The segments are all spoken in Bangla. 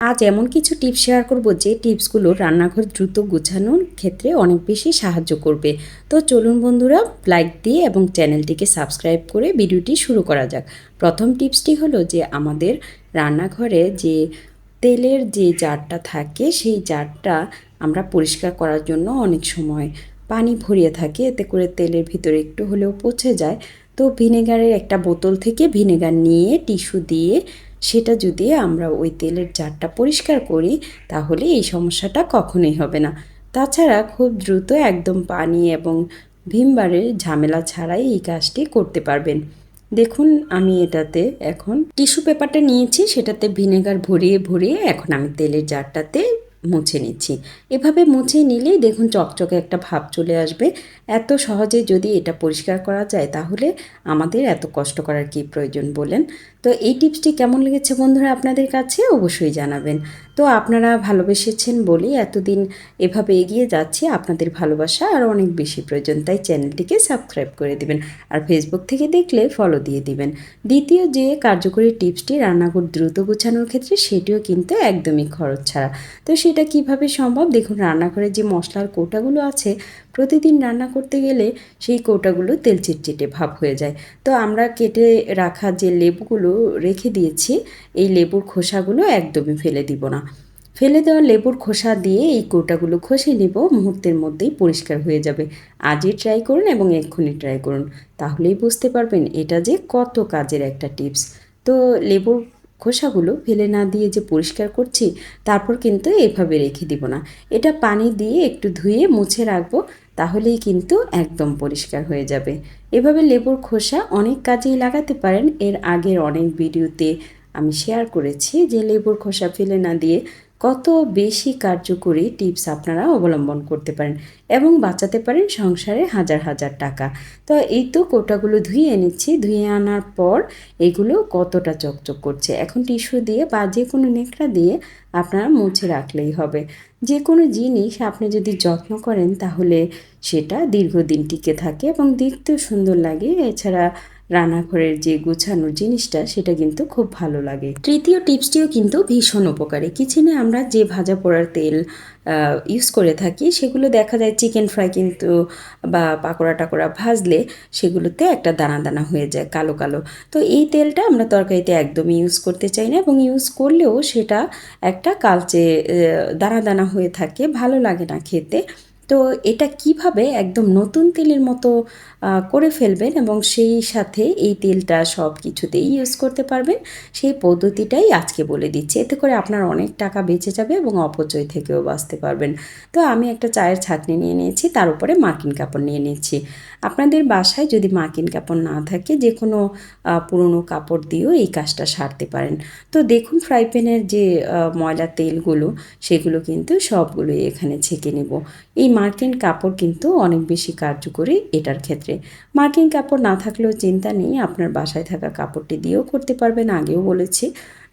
আজ এমন কিছু টিপস শেয়ার করব যে টিপসগুলো রান্নাঘর দ্রুত গুছানোর ক্ষেত্রে অনেক বেশি সাহায্য করবে। তো চলুন বন্ধুরা লাইক দিয়ে এবং চ্যানেলটিকে সাবস্ক্রাইব করে ভিডিওটি শুরু করা যাক। প্রথম টিপসটি হলো যে আমাদের রান্নাঘরে যে তেলের যে জারটা থাকে, সেই জারটা আমরা পরিষ্কার করার জন্য অনেক সময় পানি ভরিয়ে থাকি। এতে করে তেলের ভিতরে একটু হলেও পচে যায়। তো ভিনেগারের একটা বোতল থেকে ভিনেগার নিয়ে টিস্যু দিয়ে সেটা যদি আমরা ওই তেলের জারটা পরিষ্কার করি, তাহলে এই সমস্যাটা কখনোই হবে না। তাছাড়া খুব দ্রুত একদম পানি এবং ভিমবারের ঝামেলা ছাড়াই এই কাজটি করতে পারবেন। দেখুন, আমি এটাতে এখন টিস্যু পেপারটা নিয়েছি, সেটাতে ভিনেগার ভরিয়ে ভরিয়ে এখন আমি তেলের জারটাতে মুছে নিচ্ছি। এভাবে মুছে নিলেই দেখুন চকচকে একটা ভাব চলে আসবে। এত সহজে যদি এটা পরিষ্কার করা যায় তাহলে আমাদের এত কষ্ট করার কি প্রয়োজন বলেন? তো এই টিপসটি কেমন লেগেছে বন্ধুরা আপনাদের কাছে অবশ্যই জানাবেন। তো আপনারা ভালোবেসেছেন বলেই এতদিন এভাবে এগিয়ে যাচ্ছি। আপনাদের ভালোবাসা আর অনেক বেশি প্রয়োজন। তাই চ্যানেলটিকে সাবস্ক্রাইব করে দিবেন আর ফেসবুক থেকে দেখলে ফলো দিয়ে দিবেন। দ্বিতীয় যে কার্যকরী টিপসটি রান্নাঘর দ্রুত গোছানোর ক্ষেত্রে সেটিও কিন্তু একদমই খরচ ছাড়া। তো সেটা কীভাবে সম্ভব? দেখুন, রান্নাঘরে যে মশলার কোটাগুলো আছে প্রতিদিন রান্না করতে গেলে সেই কৌটাগুলো তেল চিটচিটে ভাব হয়ে যায়। তো আমরা কেটে রাখা যে লেবুগুলো রেখে দিয়েছি, এই লেবুর খোসাগুলো একদমই ফেলে দিব না। ফেলে দেওয়া লেবুর খোসা দিয়ে এই কৌটাগুলো খসে নেব, মুহূর্তের মধ্যেই পরিষ্কার হয়ে যাবে। আজই ট্রাই করুন এবং এক্ষুনি ট্রাই করুন, তাহলেই বুঝতে পারবেন এটা যে কত কাজের একটা টিপস। তো লেবুর খোসাগুলো ফেলে না দিয়ে যে পরিষ্কার করছি, তারপর কিন্তু এভাবে রেখে দিব না। এটা পানি দিয়ে একটু ধুয়ে মুছে রাখব তাহলেই কিন্তু একদম পরিষ্কার হয়ে যাবে। এভাবে লেবুর খোসা অনেক কাজেই লাগাতে পারেন। এর আগের অনেক ভিডিওতে আমি শেয়ার করেছি যে লেবুর খোসা ফেলে না দিয়ে কত বেশি কার্যকরী টিপস আপনারা অবলম্বন করতে পারেন এবং বাঁচাতে পারেন সংসারে হাজার হাজার টাকা। তো এই তো কোটাগুলো ধুয়ে এনেছি, ধুয়ে আনার পর এগুলো কতটা চকচক করছে? এখন টিস্যু দিয়ে বা যে কোনো নেকড়া দিয়ে আপনারা মুছে রাখলেই হবে। যে কোনো জিনিস আপনি যদি যত্ন করেন তাহলে সেটা দীর্ঘদিন টিকে থাকে এবং দেখতেও সুন্দর লাগে। এছাড়া রান্নাঘরের যে গোছানো জিনিসটা, সেটা কিন্তু খুব ভালো লাগে। তৃতীয় টিপসটিও কিন্তু ভীষণ উপকারী। কিচেনে আমরা যে ভাজা পোড়ার তেল ইউজ করে থাকি, সেগুলো দেখা যায় চিকেন ফ্রাই কিন্তু, বা পাকোড়া টাকোড়া ভাজলে সেগুলোতে একটা দানা দানা হয়ে যায়, কালো কালো। তো এই তেলটা আমরা তরকারিতে একদমই ইউজ করতে চাই না এবং ইউজ করলেও সেটা একটা কালচে দানা দানা হয়ে থাকে, ভালো লাগে না খেতে। তো এটা কীভাবে একদম নতুন তেলের মতো করে ফেলবেন এবং সেই সাথে এই তেলটা সব কিছুতেই ইউজ করতে পারবেন? সেই পদ্ধতিটাই আজকে বলে দিচ্ছি। এতে করে আপনার অনেক টাকা বেঁচে যাবে এবং অপচয় থেকেও বাঁচতে পারবেন। তো আমি একটা চায়ের ছাঁকনি নিয়ে নিয়েছি, তার উপরে মার্কিন কাপড় নিয়ে নিচ্ছি। আপনাদের বাসায় যদি মার্কিন কাপড় না থাকে যে কোনো পুরনো কাপড় দিয়েও এই কাজটা সারতে পারেন। তো দেখুন, ফ্রাই প্যানের যে ময়লা তেলগুলো, সেগুলো কিন্তু সবগুলোই এখানে ছেঁকে নেব। এই মার্কিন কাপড় কিন্তু অনেক বেশি কার্যকরী এটার ক্ষেত্রে। মার্কিন কাপড় না থাকলেও চিন্তা নেই, আপনার বাসায় থাকা কাপড়টি দিয়েও করতে পারবেন, আগেও বলেছি।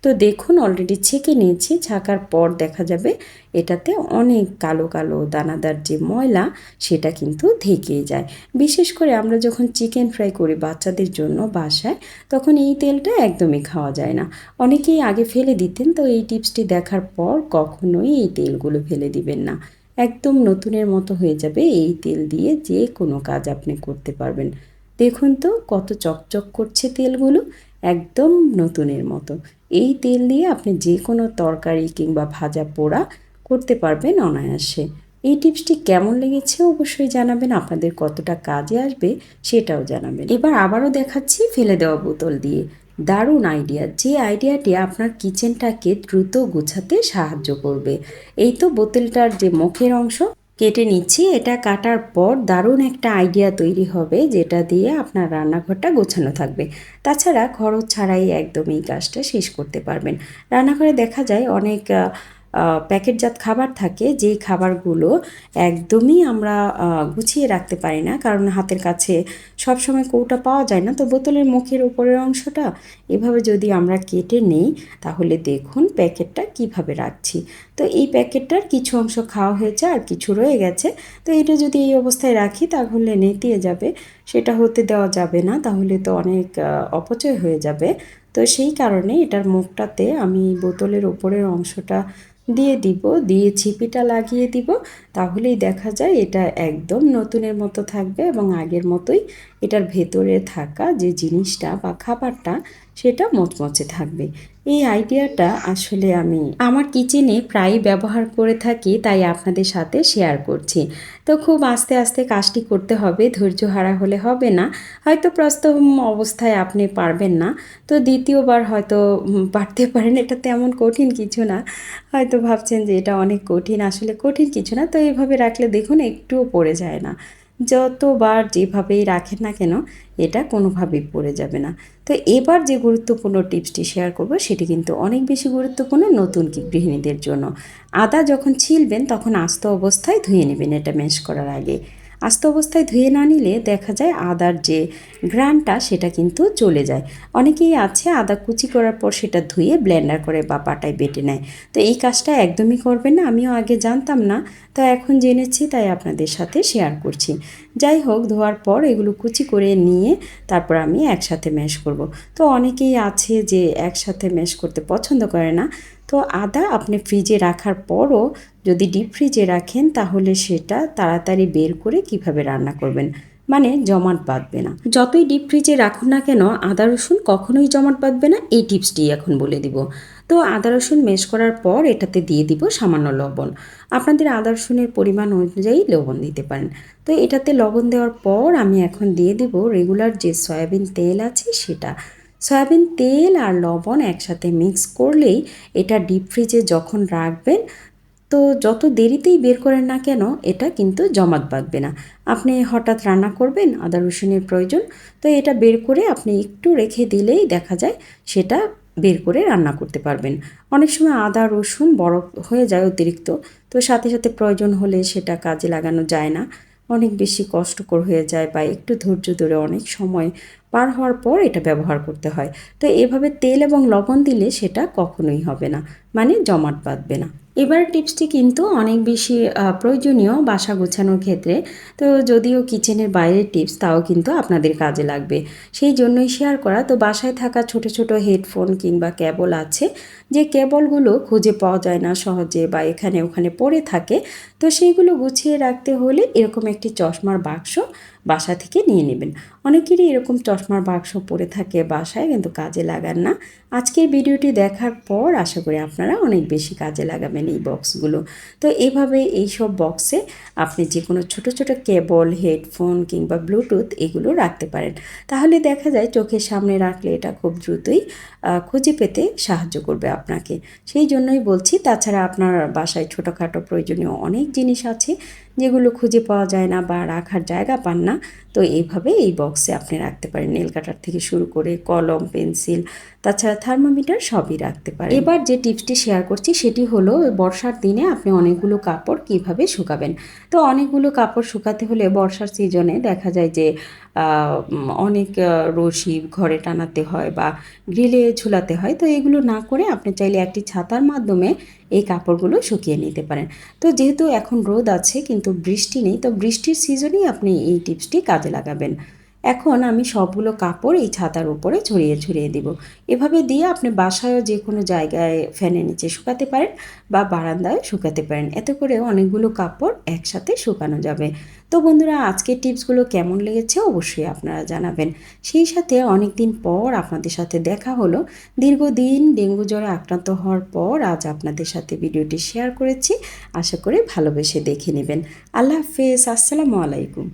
তো দেখুন অলরেডি ছেঁকে নিয়েছি, ছাকার পর দেখা যাবে এটাতে অনেক কালো কালো দানাদার যে ময়লা, সেটা কিন্তু থেকেই যায়। বিশেষ করে আমরা যখন চিকেন ফ্রাই করি বাচ্চাদের জন্য বাসায়, তখন এই তেলটা একদমই খাওয়া যায় না। অনেকেই আগে ফেলে দিতেন, তো এই টিপসটি দেখার পর কখনোই এই তেলগুলো ফেলে দিবেন না। একদম নতুনের মতো হয়ে যাবে এই তেল দিয়ে যে কোনো কাজ আপনি করতে পারবেন। দেখুন তো কত চকচক করছে তেলগুলো, একদম নতুনের মতো। এই তেল দিয়ে আপনি যে কোনো তরকারি কিংবা ভাজা পোড়া করতে পারবেন অনায়াসে। এই টিপসটি কেমন লেগেছে অবশ্যই জানাবেন, আপনাদের কতটা কাজে আসবে সেটাও জানাবেন। এবার আবারও দেখাচ্ছি, ফেলে দেওয়া বোতল দিয়ে। দারুণ আইডিয়া যে আইডিয়াটি আপনার কিচেনটাকে দ্রুত গুছাতে সাহায্য করবে। এই তো বোতলটার যে মুখের অংশ, কেটে নিচ্ছি। এটা কাটার পর দারুণ একটা আইডিয়া তৈরি হবে, যেটা দিয়ে আপনার রান্নাঘরটা গোছানো থাকবে। তাছাড়া খরচ ছাড়াই একদম এই কাজটা শেষ করতে পারবেন। রান্নাঘরে দেখা যায় অনেক প্যাকেটজাত খাবার থাকে, যেই খাবারগুলো একদমই আমরা গুছিয়ে রাখতে পারি না। কারণ হাতের কাছে সব সময় কৌটা পাওয়া যায় না, তো বোতলের মুখের উপরের অংশটা এভাবে যদি আমরা কেটে নেই, তাহলে দেখুন প্যাকেটটা কীভাবে রাখছি। তো এই প্যাকেটটার কিছু অংশ খাওয়া হয়েছে আর কিছু রয়ে গেছে। তো এটা যদি এই অবস্থায় রাখি, তাহলে নেতিয়ে যাবে। সেটা হতে দেওয়া যাবে না, তাহলে তো অনেক অপচয় হয়ে যাবে। তো সেই কারণে এটার মুখটাতে আমি বোতলের ওপরের অংশটা দিয়ে দিব, দিয়ে ছিপিটা লাগিয়ে দিব। তাহলেই দেখা যায় এটা একদম নতুনের মতো থাকবে এবং আগের মতোই এটার ভেতরে থাকা যে জিনিসটা বা খাবারটা সেটা মচমচে থাকবে। এই আইডিয়াটা আসলে আমি আমার কিচেনে প্রায় ব্যবহার করে থাকি, তাই আপনাদের সাথে শেয়ার করছি। তো খুব আস্তে আস্তে কাজটি করতে হবে, ধৈর্য হারা হলে হবে না। হয়তো প্রথম অবস্থায় আপনি পারবেন না। তো দ্বিতীয়বার হয়তো পারতে পারেন, এটা তেমন কঠিন কিছু না। হয়তো ভাবছেন যে এটা অনেক কঠিন, আসলে কঠিন কিছু না। তো এইভাবে রাখলে দেখুন একটুও পড়ে যায় না। যতবার যেভাবেই রাখেন না কেন, এটা কোনোভাবেই পড়ে যাবে না। তো এবার যে গুরুত্বপূর্ণ টিপসটি শেয়ার করব, সেটি কিন্তু অনেক বেশি গুরুত্বপূর্ণ নতুন গৃহিণীদের জন্য। আদা যখন ছিলবেন, তখন আস্ত অবস্থায় ধুয়ে নেবেন এটা ম্যাশ করার আগে। আস্ত অবস্থায় ধুয়ে না নিলে দেখা যায় আদার যে গ্রানটা, সেটা কিন্তু চলে যায়। অনেকেই আছে আদা কুচি করার পর সেটা ধুয়ে ব্লেন্ডার করে বা পাটায় বেটে নেয়। তো এই কাজটা একদমই করবেন না, আমিও আগে জানতাম না, তো এখন জেনেছি, তাই আপনাদের সাথে শেয়ার করছি। যাই হোক, ধোয়ার পর এগুলো কুচি করে নিয়ে তারপর আমি একসাথে ম্যাশ করব। তো অনেকেই আছে যে একসাথে ম্যাশ করতে পছন্দ করে না তো আদা আপনি ফ্রিজে রাখার পরও যদি ডিপ ফ্রিজে রাখেন তাহলে সেটা তাড়াতাড়ি বের করে কীভাবে রান্না করবেন? মানে জমাট বাঁধবে না। যতই ডিপ ফ্রিজে রাখুন না কেন, আদা রসুন কখনোই জমাট বাঁধবে না, এই টিপসটি এখন বলে দিব। তো আদা রসুন মেশ করার পর এটাতে দিয়ে দিব সামান্য লবণ। আপনাদের আদা রসুনের পরিমাণ অনুযায়ী লবণ দিতে পারেন। তো এটাতে লবণ দেওয়ার পর আমি এখন দিয়ে দিব রেগুলার যে সয়াবিন তেল আছে সেটা। সয়াবিন, তেল আর লবণ একসাথে মিক্স করলেই এটা ডিপ ফ্রিজে যখন রাখবেন, তো যত দেরিতেই বের করেন না কেন, এটা কিন্তু জমাট বাঁধবে না। আপনি হঠাৎ রান্না করবেন, আদা রসুনের প্রয়োজন, তো এটা বের করে আপনি একটু রেখে দিলেই দেখা যায় সেটা বের করে রান্না করতে পারবেন। অনেক সময় আদা, রসুন বরফ হয়ে যায় অতিরিক্ত, তো সাথে সাথে প্রয়োজন হলে সেটা কাজে লাগানো যায় না। অনেক বেশি কষ্টকর হয়ে যায় বা একটু ধৈর্য ধরে অনেক সময় পার হওয়ার পর এটা ব্যবহার করতে হয়। তো এভাবে তেল এবং লবণ দিলে সেটা কখনোই হবে না মানে জমাট বাঁধবে না। এবার টিপসটি কিন্তু অনেক বেশি প্রয়োজনীয় বাসা গোছানোর ক্ষেত্রে। তো যদিও কিচেনের বাইরের টিপস, তাও কিন্তু আপনাদের কাজে লাগবে। সেই জন্যই শেয়ার করা। তো বাসায় থাকা ছোট ছোট হেডফোন কিংবা কেবল আছে, যে কেবলগুলো খুঁজে পাওয়া যায় না সহজে বা এখানে ওখানে পড়ে থাকে, তো সেইগুলো গুছিয়ে রাখতে হলে এরকম একটি চশমার বাক্স বাসা থেকে নিয়ে নেবেন। অনেকেরই এরকম চশমার বাক্স পড়ে থাকে বাসায়, কিন্তু কাজে লাগান না। আজকের ভিডিওটি দেখার পর আশা করি আপনারা অনেক বেশি কাজে লাগাবেন এই বক্সগুলো। তো এইভাবে এই সব বক্সে আপনি যে কোনো ছোট ছোট কেবল, হেডফোন কিংবা ব্লুটুথ এগুলো রাখতে পারেন। তাহলে দেখা যায় চোখের সামনে রাখলে এটা খুব দ্রুতই খুঁজে পেতে সাহায্য করবে আপনাকে। সেই জন্যই বলছি, তাছাড়া আপনার বাসায় ছোটোখাটো প্রয়োজনীয় অনেক জিনিস আছে যেগুলো খুঁজে পাওয়া যায় না বা রাখার জায়গা পান না, তো এইভাবে এই বক্সে আপনি রাখতে পারেন। নেল কাটার থেকে শুরু করে কলম পেন্সিল তাছাড়া থার্মোমিটার সবই রাখতে পারেন। এবার যে টিপসটি শেয়ার করছি সেটি হলো বর্ষার দিনে আপনি অনেকগুলো কাপড় কীভাবে শুকাবেন। তো অনেকগুলো কাপড় শুকাতে হলে বর্ষার সিজনে দেখা যায় যে অনেক রশি ঘরে টানাতে হয় বা গ্রিলে ঝুলাতে হয়। তো এগুলো না করে আপনি চাইলে একটি ছাতার মাধ্যমে এই কাপড়গুলো শুকিয়ে নিতে পারেন। তো যেহেতু এখন রোদ আছে কিন্তু বৃষ্টি নেই তো বৃষ্টির সিজনেই আপনি এই টিপসটি কাজে লাগাবেন। এখন আমি সবগুলো কাপড় এই ছাতার উপরে ছড়িয়ে ছড়িয়ে দিব। এভাবে দিয়ে আপনি বাসায়ও যে কোনো জায়গায় ফ্যানের নিচে শুকাতে পারেন বা বারান্দায় শুকাতে পারেন। এতে করে অনেকগুলো কাপড় একসাথে শুকানো যাবে। তো বন্ধুরা, আজকের টিপসগুলো কেমন লেগেছে অবশ্যই আপনারা জানাবেন। সেই সাথে অনেক দিন পর আপনাদের সাথে দেখা হলো। দীর্ঘদিন ডেঙ্গু জ্বরে আক্রান্ত হওয়ার পর আজ আপনাদের সাথে ভিডিওটি শেয়ার করেছি। আশা করি ভালোবেসে দেখে নেবেন। আল্লাহ হাফেজ, আসসালামু আলাইকুম।